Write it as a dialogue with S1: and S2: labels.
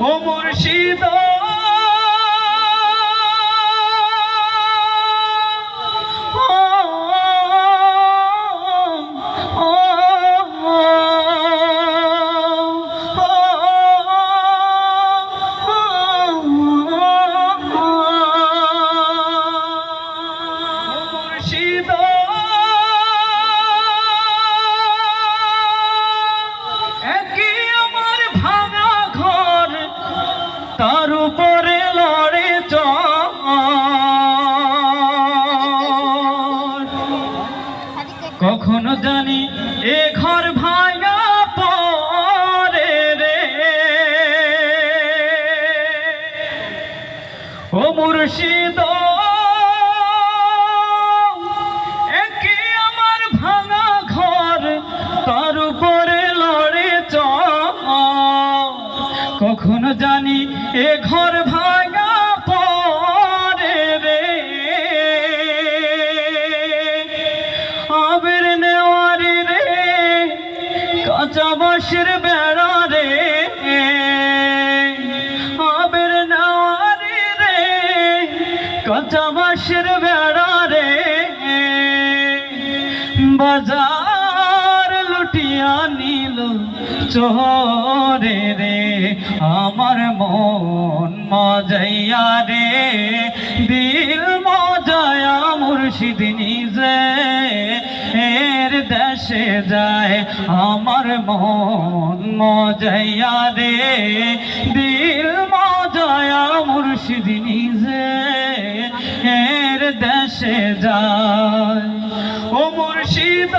S1: ও মুর্শিদ মুর্শিদ কখনো জানি এ ঘর ভাঙা পরে রে। ও মুর্শিদ কখনো জানি এ ঘর ভাঙা আবির নেওয়ারি রে, কাঁচা বাঁশের বেড়া রে। আবির নেওয়ারি রে, কাঁচা বাঁশের বেড়া রে। বাজার লুটিয়া নিল চোরে রে, আমার মন মজাইয়া রে। দিল মজায়া মুর্শিদ নিজে সে যায়, আমার মন মজাইয়া রে। দিল মজায়া মুর্শিদ নিজে, এর দেশে যায়। ও মুর্শিদ